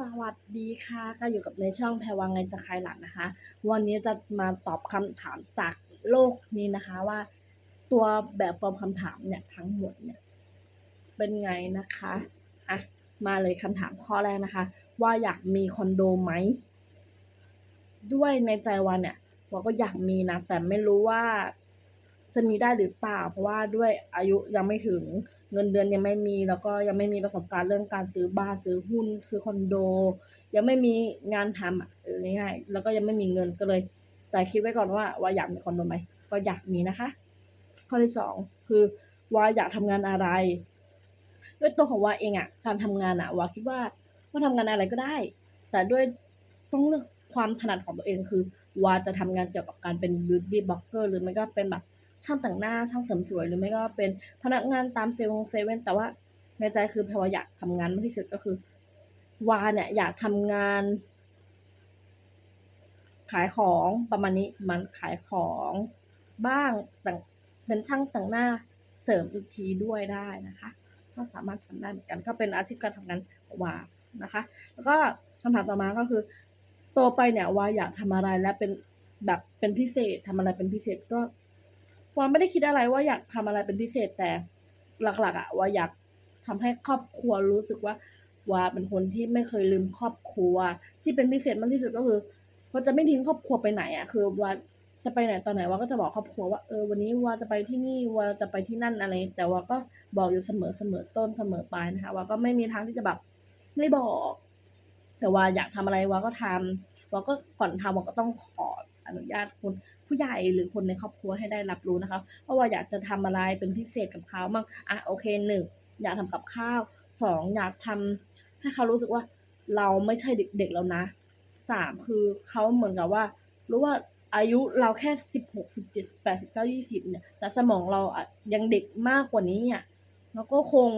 สวัสดีค่ะ ก็อยู่กับในช่องแพรวังไงจะคลายหลังนะคะ วันนี้จะมาตอบคำถามจากโลกนี้นะคะว่า ตัวแบบฟอร์มคำถามเนี่ยทั้งหมดเนี่ยเป็นไงนะคะอะมาเลยคำถามข้อแรกนะคะ ว่าอยากมีคอนโดไหม ด้วยในใจวันเนี่ยว่าก็อยากมีนะ แต่ไม่รู้ว่าจะมีได้หรือเปล่า เพราะว่าด้วยอายุยังไม่ถึง เงินเดือนยังไม่มีแล้วก็ยังไม่มีประสบการณ์เรื่องการซื้อบ้านซื้อหุ้น ซื้อคอนโด ยังไม่มีงานทำอะง่ายๆแล้วก็ยังไม่มีเงินก็เลย แต่คิดไว้ก่อนว่าว่าอยากมีคอนโดไหมก็อยากมีนะคะ ข้อที่สองคือว่าอยากทำงานอะไรด้วยตัวของว่าเองอะการทำงานอะว่าคิดว่าว่าทำงานอะไรก็ได้ แต่ด้วยต้องเลือกความถนัดของตัวเองคือว่าจะทำงานเกี่ยวกับการเป็น beauty blogger หรือไม่ก็เป็นแบบ ช่างแต่งหน้าช่างเสริมสวยหรือไม่ก็เป็นพนักงานตามเซเว่นเซเว่นแต่ว่าในใจคือแพรว่าอยากทำงานมากที่สุดก็คือ วาเนี่ยอยากทำงาน ขายของประมาณนี้มันขายของบ้างแต่งเป็นช่างแต่งหน้าเสริมอีกทีด้วยได้นะคะ ก็สามารถทำได้เหมือนกัน ก็เป็นอาชีพการทำงานวานะคะ แล้วก็คำถามต่อมาก็คือโตไปเนี่ยวาอยากทำอะไรและเป็นแบบเป็นพิเศษทำอะไรเป็นพิเศษก็ วาไม่ได้คิดอะไรว่าอยากทำอะไรเป็นพิเศษแต่หลัก ๆอะว่าอยากทำให้ครอบครัวรู้สึกว่า ว่าเป็นคนที่ไม่เคยลืมครอบครัว ที่เป็นพิเศษมากที่สุดก็คือว่าจะไม่ทิ้งครอบครัวไปไหนอะคือว่าจะไปไหนตอนไหนว่าก็จะบอกครอบครัวว่าเออวันนี้ว่าจะไปที่นี่ว่าจะไปที่นั่นอะไร แต่ว่าก็บอกอยู่เสมอเสมอต้นเสมอปลายนะคะว่าก็ไม่มีทางที่จะแบบไม่บอก แต่ว่าอยากทำอะไรว่าก็ทำว่าก็ก่อนทำว่าก็ต้องขอ อนุญาตคนผู้ใหญ่หรือคนในครอบครัวให้ได้รับรู้นะคะเพราะว่าอยากจะทำอะไรเป็นพิเศษกับเขาบ้างอะโอเคหนึ่งอยากทำกับข้าวสองอยากทำให้เขารู้สึกว่าเราไม่ใช่เด็กๆแล้วนะสามคือเขาเหมือนกับว่า รู้ว่าอายุเราแค่สิบหกสิบเจ็ดสิบแปดสิบเก้ายี่สิบเนี่ย แต่สมองเราอะยังเด็กมากกว่านี้อะแล้วก็คง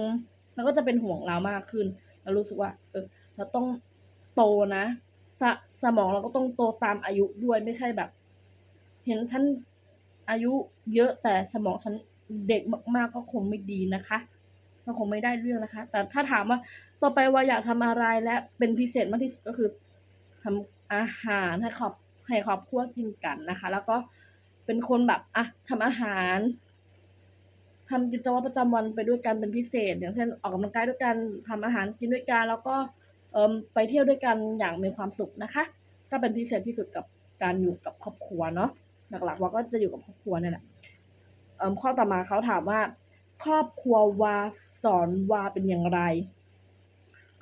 เราก็จะเป็นห่วงเรามากขึ้น เรารู้สึกว่า เออเราต้องโตนะ สสมองเราก็ต้องโตตามอายุด้วยไม่ใช่แบบ เห็นฉันอายุเยอะแต่สมองฉันเด็กมากๆก็คงไม่ดีนะคะก็คงไม่ได้เรื่องนะคะ แต่ถ้าถามว่าต่อไปว่าอยากทำอะไรและเป็นพิเศษมากที่สุดก็คือทำอาหารให้ครอบให้ครอบครัวกินกันนะคะ แล้วก็เป็นคนแบบอะทำอาหารทำกิจวัตรประจำวันไปด้วยกันเป็นพิเศษ อย่างเช่นออกกำลังกายด้วยกันทำอาหารกินด้วยกันแล้วก็ ไปเที่ยวด้วยกันอย่างมีความสุขนะคะ ก็เป็นพิเศษที่สุดกับการอยู่กับครอบครัวเนาะหลักๆว่าก็จะอยู่กับครอบครัวนี่แหละข้อต่อมาเขาถามว่า ครอบครัววาสอนวาเป็นอย่างไร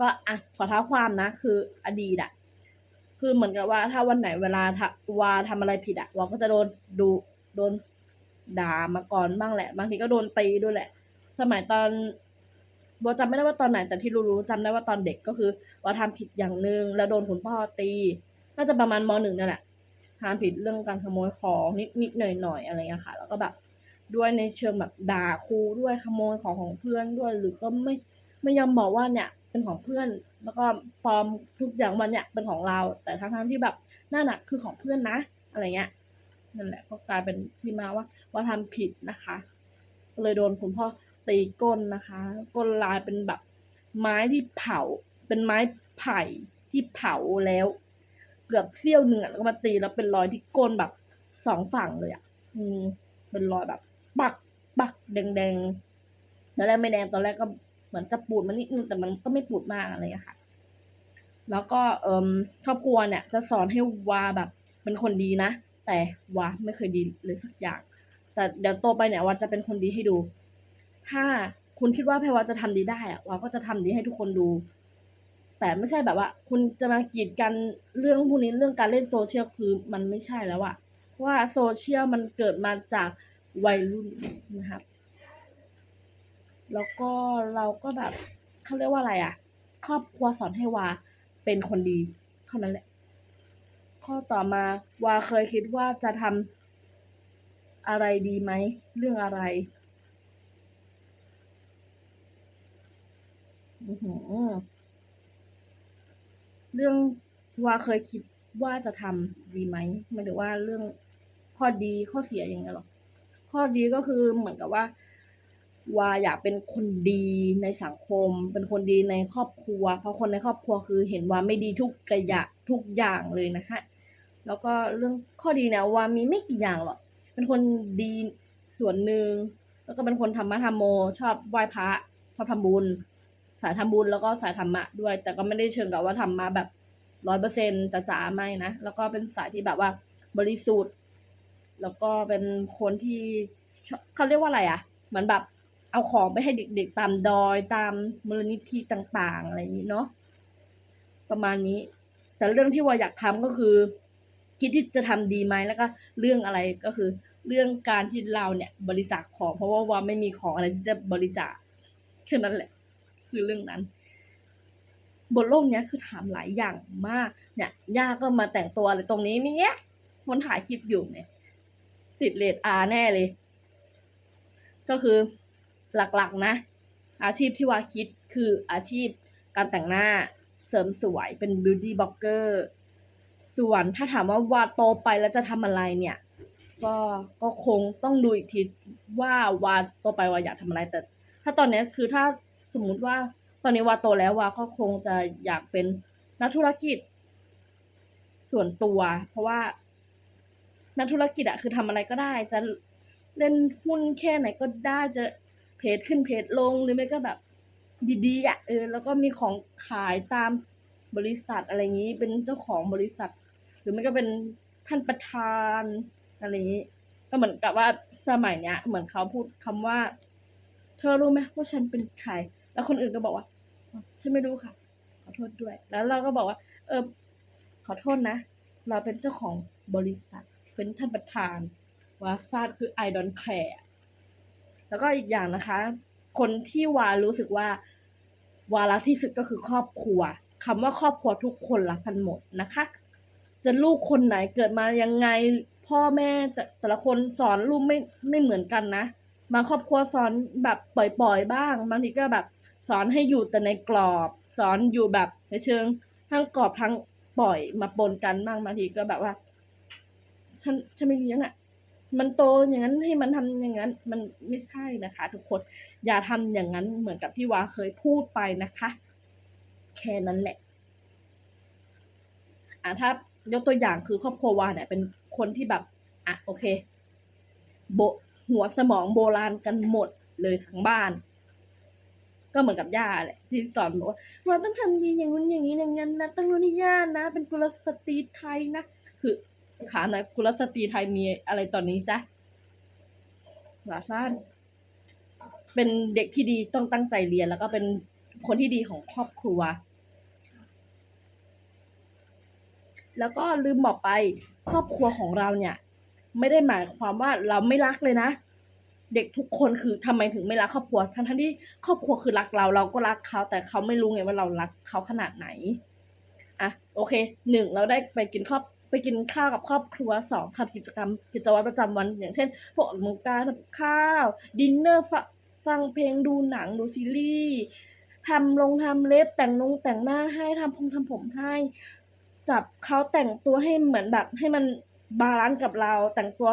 ก็อะขอเท้าความนะ คืออดีตอะคือเหมือนกับว่าถ้าวันไหนเวลาวาทำอะไรผิดอะวาก็จะโดนดูโดนด่ามาก่อนบ้างแหละ บางทีก็โดนตีด้วยแหละ สมัยตอน วาจำไม่ได้ว่าตอนไหนแต่ที่รู้ๆจำได้ว่าตอนเด็กก็คือว่าทำผิดอย่างหนึ่งแล้วโดนคุณพ่อตี น่าจะประมาณมหนึ่งนั่นแหละทำผิดเรื่องการขโมยของนิดนิดหน่อยหน่อยๆอะไรเงี้ยค่ะ แล้วก็แบบด้วยในเชิงแบบด่าครูด้วยขโมยของของเพื่อนด้วย หรือก็ไม่ไม่ยอมบอกว่าเนี่ยเป็นของเพื่อน แล้วก็ปลอมทุกอย่างมันเนี่ยเป็นของเรา แต่ทั้งทั้งๆที่แบบนั่นน่ะคือของเพื่อนนะ อะไรเงี้ยนั่นแหละก็กลายเป็นที่มาว่าว่าทำผิดนะคะเลยโดนคุณพ่อ ตีก้นนะคะ ก้นลายเป็นแบบไม้ที่เผา เป็นไม้ไผ่ที่เผาแล้ว เกือบเสี้ยวหนึ่งแล้วก็มาตีแล้วเป็นรอยที่ก้นแบบสองฝั่งเลยอะ อืม เป็นรอยแบบ ปักปักแดงๆตอนแรกไม่แดงตอนแรกก็เหมือนจะปูดมันนิดนึงแต่มันก็ไม่ปูดมากอะไรอย่างเงี้ยค่ะ แล้วก็เอ่มครอบครัวเนี่ย จะสอนให้วาแบบเป็นคนดีนะแต่วาไม่เคยดีเลยสักอย่าง แต่เดี๋ยวโตไปเนี่ยวาจะเป็นคนดีให้ดู ถ้าคุณคิดว่าแพรวาจะทำดีได้อะวาก็จะทำดีให้ทุกคนดู แต่ไม่ใช่แบบว่า คุณจะมากีดกันเรื่องพวกนี้เรื่องการเล่นโซเชียลคือมันไม่ใช่แล้วอะเพราะว่าโซเชียลมันเกิดมาจากวัยรุ่นนะครับ แล้วก็เราก็แบบเขาเรียกว่าอะไรอะครอบครัวสอนให้วาเป็นคนดี เท่านั้นแหละ ข้อต่อมาวาเคยคิดว่าจะทำอะไรดีไหม เรื่องอะไร อือหือ เรื่องว่าเคยคิดว่าจะทำดีไหมหมายถึงว่าเรื่องข้อดีข้อเสียอย่างเงี้ยหรอข้อดีก็คือเหมือนกับว่า ว่าอยากเป็นคนดีในสังคม เป็นคนดีในครอบครัว เพราะคนในครอบครัวคือเห็นว่าไม่ดีทุกกระยะทุกอย่างเลยนะฮะแล้วก็เรื่องข้อดีเนี่ยว่ามีไม่กี่อย่างหรอกเป็นคนดีส่วนหนึ่งแล้วก็เป็นคนธรรมะธรรมโม ชอบไหว้พระชอบทำบุญ สายทำบุญแล้วก็สายธรรมะด้วย แต่ก็ไม่ได้เชิงกับว่าทำมาแบบร้อยเปอร์เซ็นต์จ๋าๆไม่นะ แล้วก็เป็นสายที่แบบว่าบริสุทธิ์ แล้วก็เป็นคนที่เขาเรียกว่าอะไรอะ่ะ เหมือนแบบเอาของไปให้เด็กๆตามดอยตามมูลนิธิต่างๆ อะไรอย่างนี้เนาะประมาณนี้ แต่เรื่องที่ว่าอยากทำก็คือ คิดที่จะทำดีไหมแล้วก็เรื่องอะไรก็คือ เรื่องการที่เราเนี่ยบริจาคของ เพราะว่าว่าไม่มีของอะไรที่จะบริจาคแค่นั้นแหละ คือเรื่องนั้น บนโลกเนี้ยคือถามหลายอย่างมาก เนี่ยย่าก็มาแต่งตัวอะไรตรงนี้เนี่ยคนถ่ายคลิปอยู่เนี่ย ติดเลดอาแน่เลย ก็คือหลักๆนะ อาชีพที่ว่าคิดคืออาชีพการแต่งหน้าเสริมสวยเป็นบิวตี้บล็อกเกอร์ส่วนถ้าถามว่าวาโตไปแล้วจะทำอะไรเนี่ยก็ก็คงต้องดูอีกทีว่าวาโตไปวาอยากทำอะไรแต่ ถ้าตอนนี้คือถ้า สมมุติว่าตอนนี้วาโตแล้ววาก็คงจะอยากเป็นนักธุรกิจ ส่วนตัว เพราะว่า นักธุรกิจอะคือทำอะไรก็ได้ จะเล่นหุ้นแค่ไหนก็ได้จะเพจขึ้นเพจลงหรือไม่ก็แบบ ดีๆอะเออแล้วก็มีของขายตามบริษัทอะไรอย่างนี้เป็นเจ้าของบริษัท หรือไม่ก็เป็นท่านประธานอะไรอย่างนี้ก็เหมือนกับว่าสมัยเนี้ย เหมือนเขาพูดคำว่า เธอรู้ไหมว่าฉันเป็นใคร แล้วคนอื่นก็บอกว่าฉันไม่รู้ค่ะ ขอโทษด้วย แล้วเราก็บอกว่า เออ ขอโทษนะ เราเป็นเจ้าของบริษัท เป็นท่านประธานวาฟาดคือ I don't care แล้วก็อีกอย่างนะคะ คนที่วารู้สึกว่า วารักที่สุดก็คือครอบครัวคำว่าครอบครัวทุกคนรักกันหมดนะคะ จะลูกคนไหนเกิดมายังไง พ่อแม่แต่แต่ละคนสอนลูกไม่ไม่เหมือนกันนะ บางครอบครัวสอนแบบปล่อยๆบ้างบางทีก็แบบสอนให้อยู่แต่ในกรอบ สอนอยู่แบบในเชิงทั้งกรอบทั้งปล่อยมาปนกันบ้างบางทีก็แบบว่า ฉันฉันไม่เลี้ยงอะมันโตอย่างนั้นให้มันทำอย่างนั้น มันไม่ใช่นะคะ ทุกคนอย่าทำอย่างนั้นเหมือนกับที่วาเคยพูดไปนะคะ แค่นั้นแหละอะถ้ายกตัวอย่างคือครอบครัววาเนี่ยเป็นคนที่แบบอะโอเค โบ หัวสมองโบราณกันหมดเลยทั้งบ้าน ก็เหมือนกับย่าแหละที่สอนบอกว่าเราต้องทำดีอย่างนู้นอย่างนี้อย่างนั้นนะต้องรู้นี่ย่านะ เป็นกุลสตรีไทยนะคือถามหนะกุลสตรีไทยมีอะไรตอนนี้จ๊ะหลาซ่านเป็นเด็กที่ดีต้องตั้งใจเรียน แล้วก็เป็นคนที่ดีของครอบครัว แล้วก็ลืมบอกไปครอบครัวของเราเนี่ย ไม่ได้หมายความว่าเราไม่รักเลยนะ เด็กทุกคนคือทำไมถึงไม่รักครอบครัว ทั้งทั้งที่ครอบครัวคือรักเรา เราก็รักเขา แต่เขาไม่รู้ไงว่าเรารักเขาขนาดไหน อะ โอเค หนึ่งเราได้ไปกินครอบไปกินข้าวกับครอบครัวสองทำกิจกรรม กิจวัตรประจำวัน อย่างเช่น พวกออกกายทำข้าว ดินเนอร์ฟังเพลงดูหนังดูซีรีส์ทำลงทำเล็บแต่งนงแต่งหน้าให้ทำผมทำผมให้ จับเขาแต่งตัวให้เหมือนแบบให้มัน บาลานซ์กับเรา แต่งตัว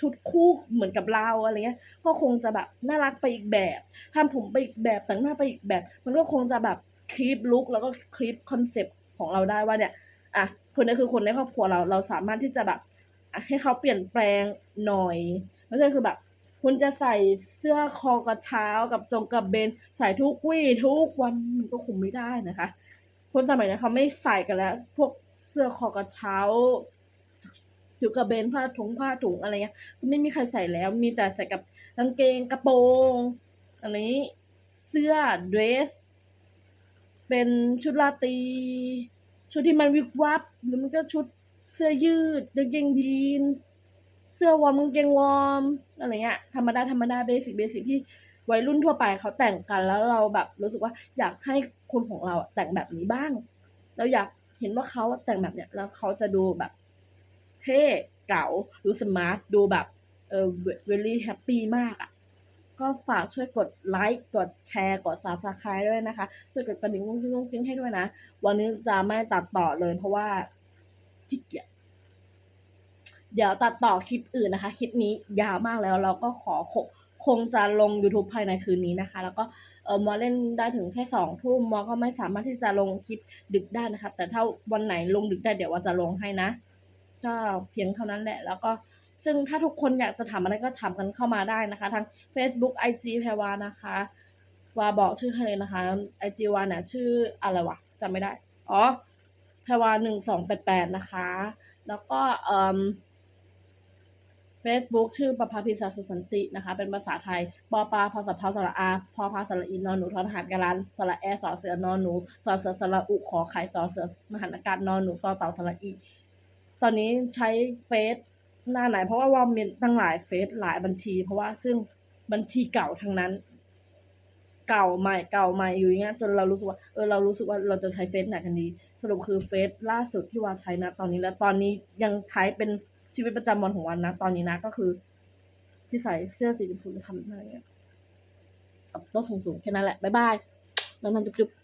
ชุดคู่เหมือนกับเราอะไรเงี้ย ก็คงจะแบบน่ารักไปอีกแบบทำผมไปอีกแบบแต่งหน้าไปอีกแบบ มันก็คงจะแบบคลิปลุคแล้วก็คลิปคอนเซปต์ของเราได้ว่าเนี่ยอะคนนี้คือคนในครอบครัวเราเราสามารถที่จะแบบให้เขาเปลี่ยนแปลงหน่อยไม่ใช่คือแบบ คุณจะใส่เสื้อคอกระเช้ากับจงกระเบน ใส่ทุกวี่ทุกวันมันก็คงไม่ได้นะคะ คนสมัยนี้เขาไม่ใส่กันแล้ว พวกเสื้อคอกระเช้า จุกระเบนผ้าถุงผ้าถุงอะไรเงี้ยคือไม่มีใครใส่แล้ว มีแต่ใส่กับกางเกงกระโปรงอันนี้เสื้อเดรส เป็นชุดราตรีชุดที่มันวิบวับหรือมันก็ชุดเสื้อยืดกางเกงยีนเสื้อวอร์มกางเกงวอร์มอะไรเงี้ยธรรมดาธรรมดาเบสิกเบสิกที่วัยรุ่นทั่วไปเขาแต่งกันแล้วเราแบบรู้สึกว่าอยากให้คนของเราแต่งแบบนี้บ้าง เราอยากเห็นว่าเขาแต่งแบบเนี้ยแล้วเขาจะดูแบบ เท่เก๋าดูสมาร์ทดูแบบเออเวลี่แฮปปี้มากอะ่ะ ก็ฝากช่วยกดไลค์กดแชร์กด subscribe ด้วยนะคะ ช่วยกดกระดิ่งกุ้งกิ้งกุ้งกิ้งให้ด้วยนะ วันนี้จะไม่ตัดต่อเลยเพราะว่าขี้เกียจเดี๋ยวตัดต่อคลิปอื่นนะคะ คลิปนี้ยาวมากแล้วเราก็ขอขคงจะลง YouTube ภายในคืนนี้นะคะ แล้วก็เออมอเล่นได้ถึงแค่สองทุ่มมอก็ไม่สามารถที่จะลงคลิปดึกได้นะคะ แต่ถ้าวันไหนลงดึกได้เดี๋ยวว่าจะลงให้นะ ก็เพียงเท่านั้นแหละ แล้วก็ซึ่งถ้าทุกคนอยากจะถามอะไรก็ถามกันเข้ามาได้นะคะทาง Facebook IG แพรวานะคะ วาบอกชื่อให้เลยนะคะ IG วาเนี่ยชื่ออะไรวะจำไม่ได้ อ๋อแพรวาหนึ่งสองแปดแปดนะคะ แล้วก็เอ่อ Facebook ชื่อประภาพิศาสุสันตินะคะ เป็นภาษาไทยปอปาพอสะเพาสระอาพอพาสระอินนอนหนูทอทหารกาลันสระแอสอเสือนอนหนูสอเสือสระอุขอไข่สอเสือมหันอากาศนอนหนูต่อเต่าสระอี ตอนนี้ใช้เฟซหน้าไหน เพราะว่าว่ามีตั้งหลายเฟซหลายบัญชี เพราะว่าซึ่งบัญชีเก่าทั้งนั้น เก่าใหม่เก่าใหม่อยู่อย่างเงี้ยจนเรารู้สึกว่าเออเรารู้สึกว่าเราจะใช้เฟซไหนกันดี สรุปคือเฟซล่าสุดที่ว่าใช้นะตอนนี้แล้วตอนนี้ยังใช้เป็นชีวิตประจำวันของวันนะตอนนี้นะก็คือ ที่ใส่เสื้อสีชมพูทำอะไรเงี้ยกับโต๊ะสูงๆแค่นั้นแหละบ๊ายบายแล้วนั่นจุ๊บๆ